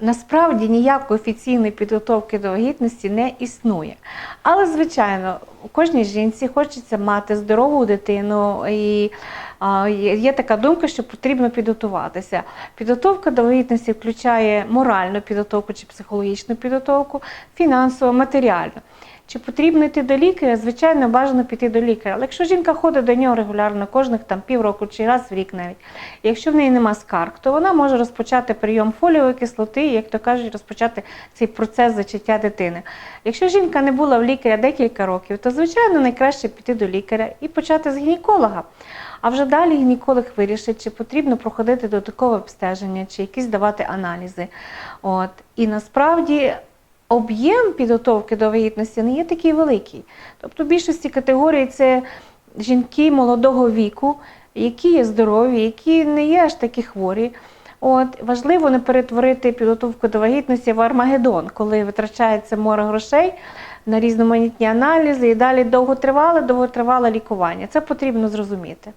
Насправді ніякої офіційної підготовки до вагітності не існує. Але, звичайно, кожній жінці хочеться мати здорову дитину, і є така думка, що потрібно підготуватися. Підготовка до вагітності включає моральну підготовку чи психологічну підготовку, фінансову, матеріальну. Чи потрібно йти до лікаря? Звичайно, бажано піти до лікаря. Але якщо жінка ходить до нього регулярно, кожних там півроку чи раз в рік навіть, якщо в неї нема скарг, то вона може розпочати прийом фоліової кислоти, як то кажуть, розпочати цей процес зачаття дитини. Якщо жінка не була в лікаря декілька років, то звичайно найкраще піти до лікаря і почати з гінеколога. А вже далі гінеколог вирішить, чи потрібно проходити додаткове обстеження, чи якісь давати аналізи. От. І насправді об'єм підготовки до вагітності не є такий великий. Тобто в більшості категорій це жінки молодого віку, які є здорові, які не є аж такі хворі. От важливо не перетворити підготовку до вагітності в Армагеддон, коли витрачається море грошей на різноманітні аналізи і далі довготривале, довготривале лікування. Це потрібно зрозуміти.